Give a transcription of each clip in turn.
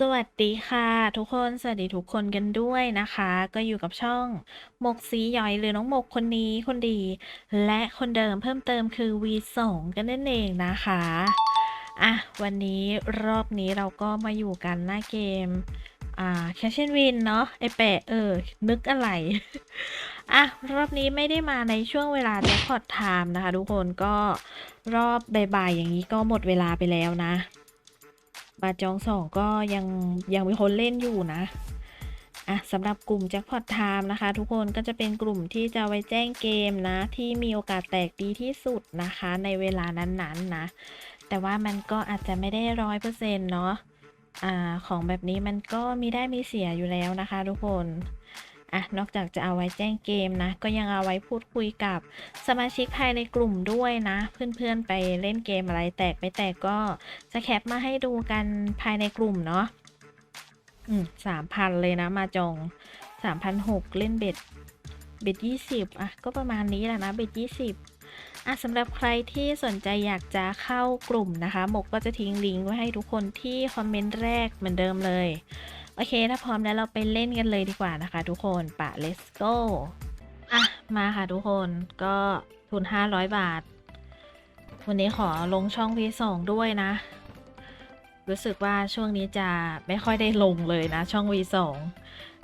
สวัสดีค่ะทุกคนสวัสดีทุกคนกันด้วยนะคะ ก็อยู่กับช่องหมกสีหย่อยหรือน้องหมกคนนี้คนดี และคนเดิมเพิ่มเติมคือ V2 กันนั่นเองนะคะอะวันนี้รอบนี้เราก็มาอยู่กันหน้าเกมอ่าแคชเชนวินเนาะไอแปะเออ นึกอะไรอะรอบนี้ไม่ได้มาในช่วงเวลาแจ็คพอตไทม์นะคะ ทุกคนก็รอบบ่ายๆอย่างนี้ก็หมดเวลาไปแล้วนะ มาจองสองก็ยังยังมีคนเล่นอยู่นะอะสำหรับกลุ่มแจ็คพอตไทม์นะคะ ทุกคนก็จะเป็นกลุ่มที่จะไว้แจ้งเกมนะ ที่มีโอกาสแตกดีที่สุดนะคะ ในเวลานั้นๆนะแต่ว่ามันก็อาจจะไม่ได้ร้อยเปอร์เซ็นต์เนาะอ่าของแบบนี้มันก็มีได้มีเสียอยู่แล้วนะคะ ทุกคน อะนอกจากจะเอาไว้แจ้งเกมนะ ก็ยังเอาไว้พูดคุยกับสมาชิกภายในกลุ่มด้วยนะ เพื่อนๆไปเล่นเกมอะไรแตกไม่แตกก็จะแคปมาให้ดูกันภายในกลุ่มเนาะอืมสามพันเลยนะมาจองสามพันหกเล่นเบ็ดเบ็ดยี่สิบอะก็ประมาณนี้แหละนะเบ็ดยี่สิบอะสำหรับใครที่สนใจอยากจะเข้ากลุ่มนะคะหมกก็จะทิ้งลิงก์ไว้ให้ทุกคนที่คอมเมนต์แรกเหมือนเดิมเลย โอเค ถ้าพร้อมแล้วเราไปเล่นกันเลยดีกว่านะคะ ทุกคนปะ let's go อะ มาค่ะทุกคนก็ทุน 500 บาท วันนี้ขอลงช่อง V2 ด้วยนะ รู้สึกว่าช่วงนี้จะไม่ค่อยได้ลงเลยนะ ช่อง V2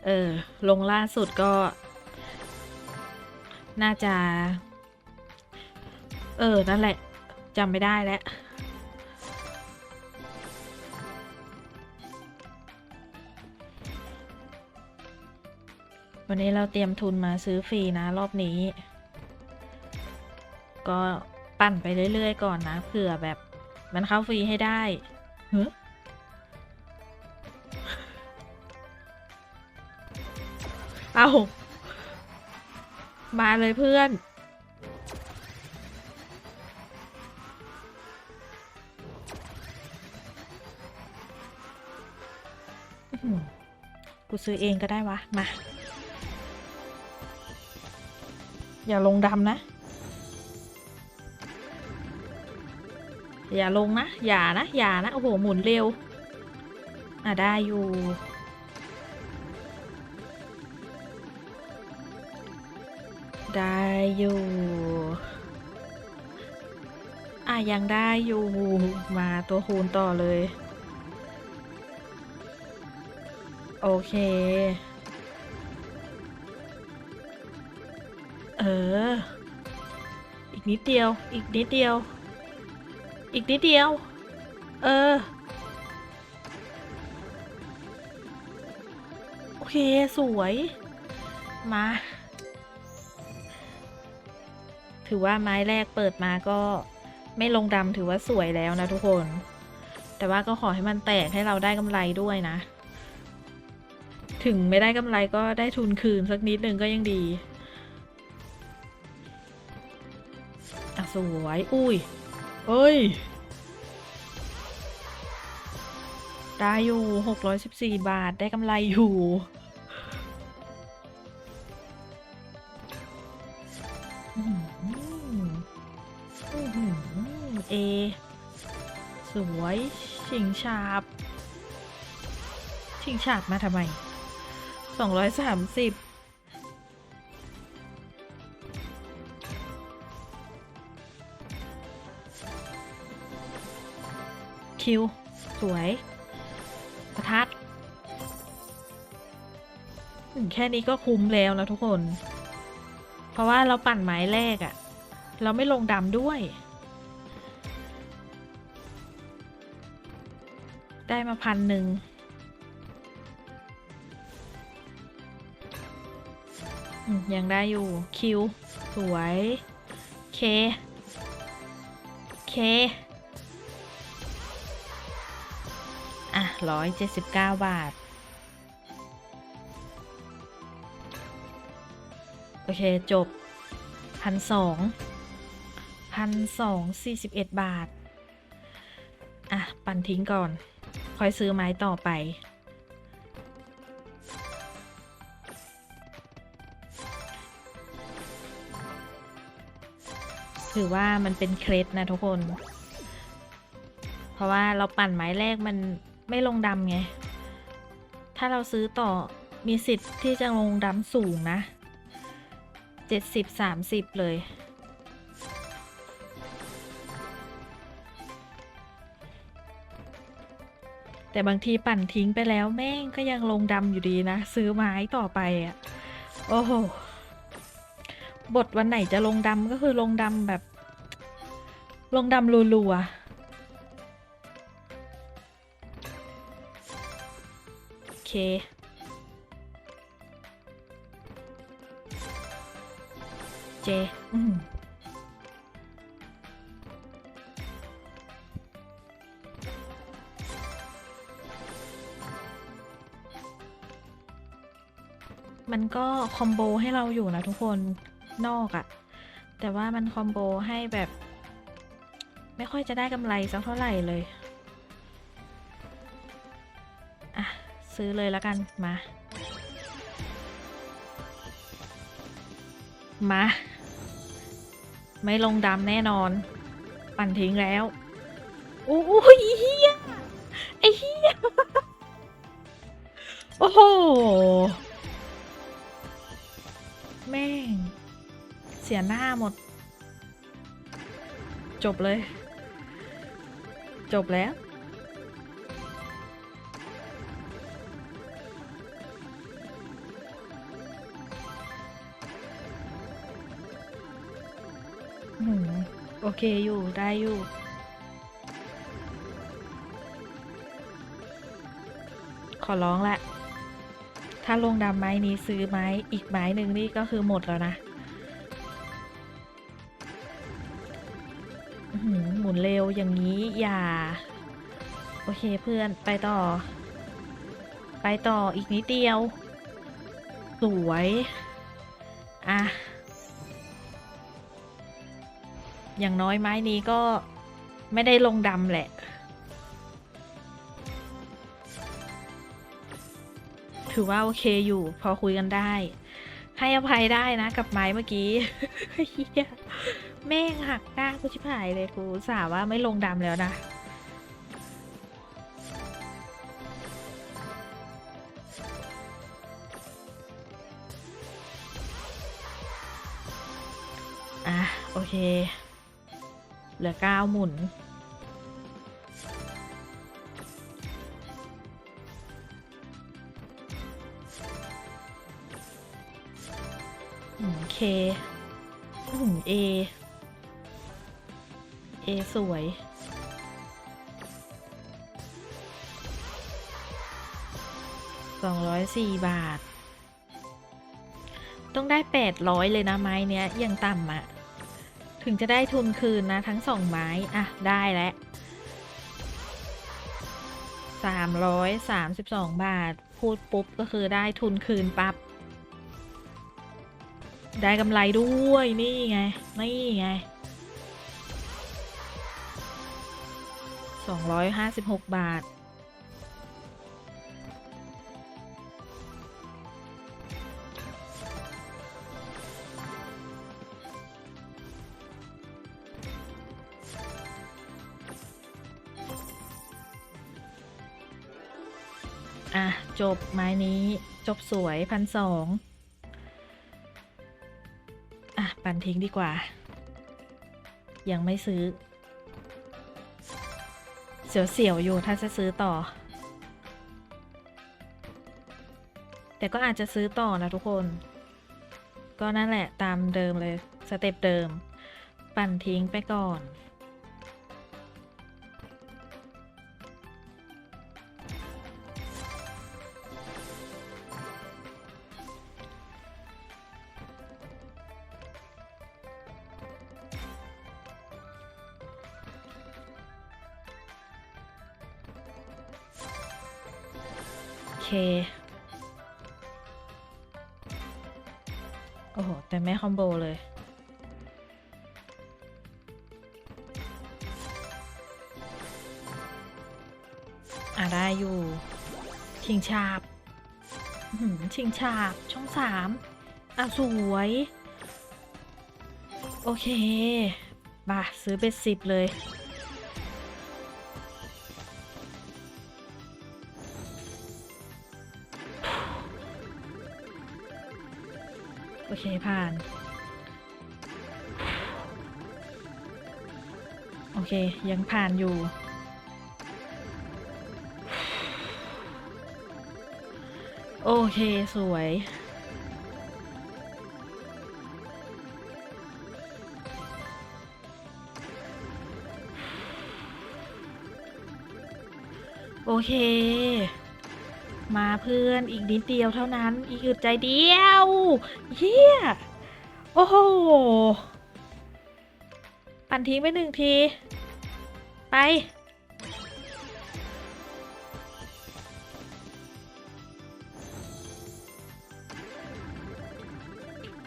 เออ ลงล่าสุดก็ น่าจะ เออ นั่นแหละจำไม่ได้แล้ว วันนี้เราเตรียมทุนมาซื้อฟรีนะรอบนี้ ก็ปั่นไปเรื่อยๆก่อนนะเผื่อแบบมันเข้าฟรีให้ได้เฮ้เอามาเลยเพื่อน กูซื้อเองก็ได้วะ มา อย่าลงดำนะ อย่าลงนะ อย่านะ อย่านะ โอ้โห หมุนเร็ว อะ ได้อยู่ ได้อยู่ อะ ยังได้อยู่ มาตัวคูณต่อเลย โอเค เออ อีกนิดเดียว อีกนิดเดียว อีกนิดเดียว เออ โอเค สวย มา ถือว่าไม้แรกเปิดมาก็ไม่ลงดำถือว่าสวยแล้วนะทุกคน แต่ว่าก็ขอให้มันแตกให้เราได้กำไรด้วยนะ ถึงไม่ได้กำไรก็ได้ทุนคืนสักนิดหนึ่งก็ยังดี สวย อุ้ย เอ้ย ได้อยู่หกร้อยสิบสี่บาทได้กำไรอยู่อื้อหืออือเอ สวย ชิงฉาบ ชิงฉาบมาทำไมสองร้อยสามสิบิวสวย ประทัดอืมแค่นี้ก็คุ้มแล้วนะทุกคน เพราะว่าเราปั่นไม้แรกอะเราไม่ลงดำด้วย ได้มาพันหนึ่งยังได้อยู่ คิว สวย เค เค อะร้อยเจ็ดสิบเก้าบาท โอเค จบพันสองพันสองสี่สิบเอ็ดบาท อะ ปั่นทิ้งก่อน ค่อยซื้อไม้ต่อไป ถือว่ามันเป็นเคล็ดนะทุกคน เพราะว่าเราปั่นไม้แรกมัน ไม่ลงดำไง ถ้าเราซื้อต่อมีสิทธิ์ที่จะลงดำสูงนะเจ็ดสิบสามสิบเลย แต่บางทีปั่นทิ้งไปแล้วแม่งก็ยังลงดำอยู่ดีนะ ซื้อไม้ต่อไปอะ โอ้โห บทวันไหนจะลงดำก็คือลงดำแบบ ลงดำรัวๆ เค เจ อืมมันก็คอมโบให้เราอยู่นะทุกคนนอกอะแต่ว่ามันคอมโบให้แบบ ไม่ค่อยจะได้กำไรสักเท่าไหร่เลย ซื้อเลยแล้วกันมา มา ไม่ลงดำแน่นอน ปั่นทิ้งแล้วโอ้ยเฮียไอเฮียโอ้โห แม่ง เสียหน้าหมด จบเลย จบแล้ว โอเคอยู่ ได้อยู่ ขอร้องละ ถ้าลงดำไม้นี้ซื้อไม้อีกไม้หนึ่งนี่ก็คือหมดแล้วนะหหมุนเร็วอย่างนี้อย่า โอเคเพื่อนไปต่อ ไปต่ออีกนิดเดียว สวย อะ อย่างน้อยไม้นี้ก็ไม่ได้ลงดำแหละ ถือว่าโอเคอยู่ พอคุยกันได้ ให้อภัยได้นะกับไม้เมื่อกี้แม่งหักหน้ากูชิบหายเลยกูสาว่าไม่ลงดำแล้วนะอะโอเค เหลือเก้าหมุนอืมเคอืมเอ เอ สวยสองร้อยสี่บาท ต้องได้แปดร้อยเลยนะไม้เนี้ยยังต่ำอะ ถึงจะได้ทุนคืนนะทั้งสองไม้อะได้แล้วสามร้อยสามสิบสองบาท พูดปุ๊บก็คือได้ทุนคืนปับ๊บได้กำไรด้วยนี่ไง นี่ไงสองร้อยห้าสิบหกบาท อะ จบไม้นี้จบสวยพันสองอะ ปั่นทิ้งดีกว่า ยังไม่ซื้อ เสียวๆอยู่ถ้าจะซื้อต่อ แต่ก็อาจจะซื้อต่อนะทุกคน ก็นั่นแหละตามเดิมเลย สเต็ปเดิม ปั่นทิ้งไปก่อน โอ้โห แต่ไม่คอมโบเลย อะ ได้อยู่ ชิงชาบหือชิงชาบ ช่องสามอะ สวย โอเคมาซื้อเบ็ดสิบเลย โอเคผ่าน โอเค ยังผ่านอยู่ โอเค สวยโอเค มาเพื่อนอีกนิดเดียวเท่านั้น อีกอึดใจเดียวเฮียโอ้โห ปั่นทิ้งไปหนึ่งที ไป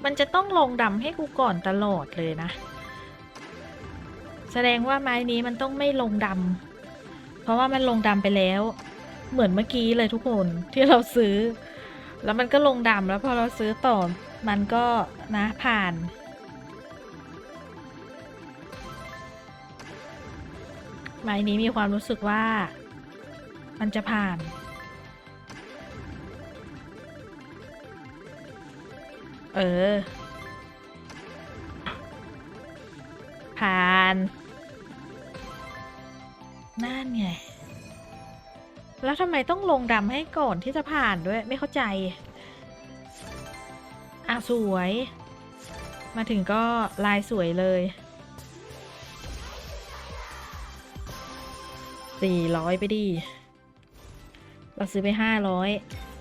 มันจะต้องลงดำให้กูก่อนตลอดเลยนะ แสดงว่าไม้นี้มันต้องไม่ลงดำเพราะว่ามันลงดำไปแล้ว เหมือนเมื่อกี้เลยทุกคนที่เราซื้อ แล้วมันก็ลงดำแล้วพอเราซื้อต่อมันก็นะผ่านไม้นี้มีความรู้สึกว่า มันจะผ่าน เออ ผ่าน นั่นไง แล้วทำไมต้องลงดำให้ก่อนที่จะผ่านด้วยไม่เข้าใจ อะ สวย มาถึงก็ลายสวยเลย 400 ไปดี เราซื้อไป 500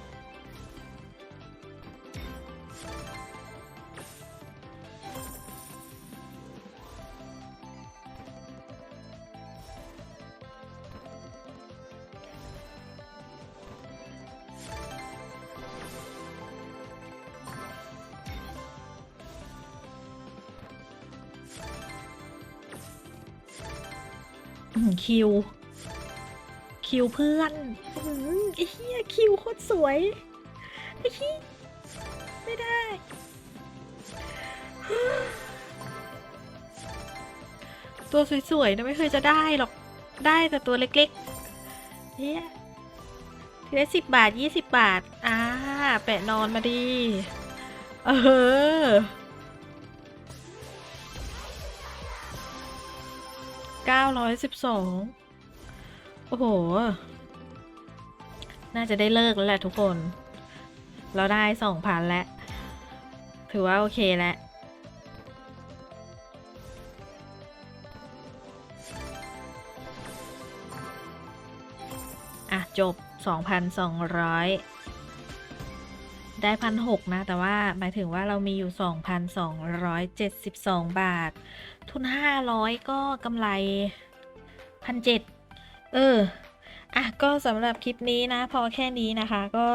คิว คิวเพื่อนไอ้เหี้ยคิวโคตรสวยไอ้เหี้ยไม่ได้ตัวสวยๆนะไม่เคยจะได้หรอก ได้แต่ตัวเล็กๆ เฮียทีละสิบบาทยี่สิบบาท อ่า แปะนอนมาดี เออ ร้อยสิบสองโอ้โห น่าจะได้เลิกแล้วแหละทุกคน เราได้สองพันแล้ว ถือว่าโอเคแล้วอะ จบ2,200 ได้พันหกนะ แต่ว่าหมายถึงว่าเรามีอยู่ 2,272 บาท ทุน 500 ก็กำไรพันเจ็ดเออ อะ ก็สำหรับคลิปนี้นะ พอแค่นี้นะคะ ก็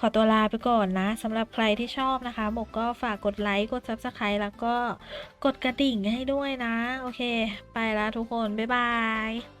ขอตัวลาไปก่อนนะสำหรับใครที่ชอบนะคะหมกก็ฝากกดไลค์ กด Subscribe แล้วก็กดกระดิ่งให้ด้วยนะ โอเค ไปแล้วทุกคน บ๊ายบาย